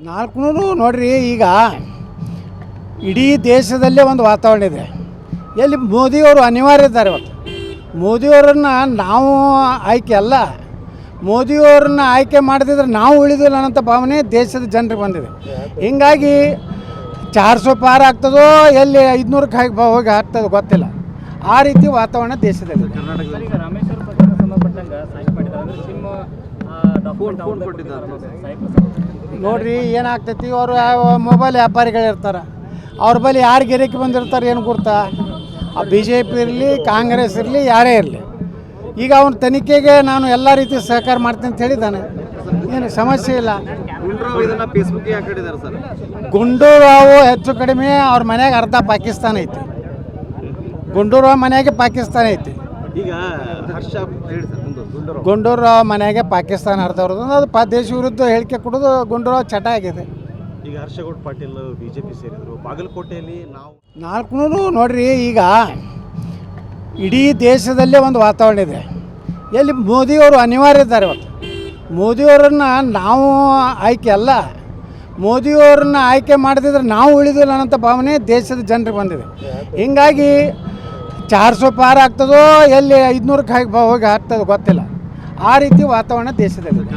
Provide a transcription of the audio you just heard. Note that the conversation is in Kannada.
ನಾಲ್ಕುನೂರು ನೋಡ್ರಿ, ಈಗ ಇಡೀ ದೇಶದಲ್ಲೇ ಒಂದು ವಾತಾವರಣ ಇದೆ. ಎಲ್ಲಿ ಮೋದಿಯವರು ಅನಿವಾರ್ಯ ಇದ್ದಾರೆ ಇವತ್ತು. ಮೋದಿಯವರನ್ನು ನಾವು ಆಯ್ಕೆ ಅಲ್ಲ, ಮೋದಿಯವರನ್ನ ಆಯ್ಕೆ ಮಾಡದಿದ್ರೆ ನಾವು ಉಳಿದಿಲ್ಲ ಅನ್ನೋಂಥ ಭಾವನೆ ದೇಶದ ಜನರಿಗೆ ಬಂದಿದೆ. ಹೀಗಾಗಿ ಚಾರ್ ಸೋ ಪಾರ್ ಆಗ್ತದೋ, ಎಲ್ಲಿ ಐದುನೂರಕ್ಕೆ ಹೋಗಿ ಆಗ್ತದೋ ಗೊತ್ತಿಲ್ಲ. ಆ ರೀತಿ ವಾತಾವರಣ ದೇಶದಲ್ಲಿದೆ. ನೋಡ್ರಿ ಏನಾಗ್ತೈತಿ ಅವರು ಮೊಬೈಲ್ ವ್ಯಾಪಾರಿಗಳಿರ್ತಾರೆ ಅವ್ರ ಬಳಿ ಯಾರು ಗಿರಕಿ ಬಂದಿರ್ತಾರೆ ಏನು ಗುರ್ತಾ? ಆ ಬಿ ಜೆ ಪಿ ಇರಲಿ ಕಾಂಗ್ರೆಸ್ ಇರಲಿ ಯಾರೇ ಇರಲಿ. ಈಗ ಅವನ ತನಿಖೆಗೆ ನಾನು ಎಲ್ಲ ರೀತಿ ಸಹಕಾರ ಮಾಡ್ತೀನಿ ಅಂತ ಹೇಳಿದ್ದಾನೆ. ಏನು ಸಮಸ್ಯೆ ಇಲ್ಲ. ಗುಂಡ್ರಾವ್ ಇದನ್ನ ಫೇಸ್ಬುಕ್ ಹಾಕಿದ್ದಾರೆ ಸರ್. ಗುಂಡೂರಾವು ಹೆಚ್ಚು ಕಡಿಮೆ ಅವ್ರ ಮನೆಗೆ ಅರ್ಧ ಪಾಕಿಸ್ತಾನ ಐತಿ. ಗುಂಡೂರಾವ್ ಮನೆಗೆ ಪಾಕಿಸ್ತಾನ ಐತಿ. ಈಗ ಹರ್ಷ ಹೇಳಿ ಸರ್. ಗುಂಡೂರಾವ್. ಮನೆಗೆ ಪಾಕಿಸ್ತಾನ ಹರಿದವ್ರದ್ದು. ಅದು ಪ ದೇಶ ವಿರುದ್ಧ ಹೇಳಿಕೆ ಕೊಡೋದು ಗುಂಡೂರಾವ್ ಚಟ ಆಗಿದೆ. ಈಗ ಹರ್ಷಗೌಡ ಪಾಟೀಲ್ ಬಿಜೆಪಿ ಸೇರಿದ್ರು. ಬಾಗಲಕೋಟೆಯಲ್ಲಿ ನಾವು ನಾಲ್ಕುನೂರು ನೋಡ್ರಿ ಈಗ ಇಡೀ ದೇಶದಲ್ಲೇ ಒಂದು ವಾತಾವರಣ ಇದೆ. ಎಲ್ಲಿ ಮೋದಿಯವರು ಅನಿವಾರ್ಯ ಇದ್ದಾರೆ ಇವತ್ತು. ಮೋದಿಯವರನ್ನು ನಾವು ಆಯ್ಕೆ ಅಲ್ಲ. ಮೋದಿಯವರನ್ನ ಆಯ್ಕೆ ಮಾಡದಿದ್ರೆ ನಾವು ಉಳಿದಿಲ್ಲ ಅನ್ನೋಂಥ ಭಾವನೆ ದೇಶದ ಜನರಿಗೆ ಬಂದಿದೆ. ಹಿಂಗಾಗಿ ಚಾರ್ ಸೋ ಪಾರ್ ಆಗ್ತದೋ ಎಲ್ಲಿ ಐದುನೂರಕ್ಕೆ ಹೋಗಿ ಆಗ್ತದೋ ಗೊತ್ತಿಲ್ಲ. ಆ ರೀತಿ ವಾತಾವರಣ ದೇಶದಲ್ಲಿದೆ.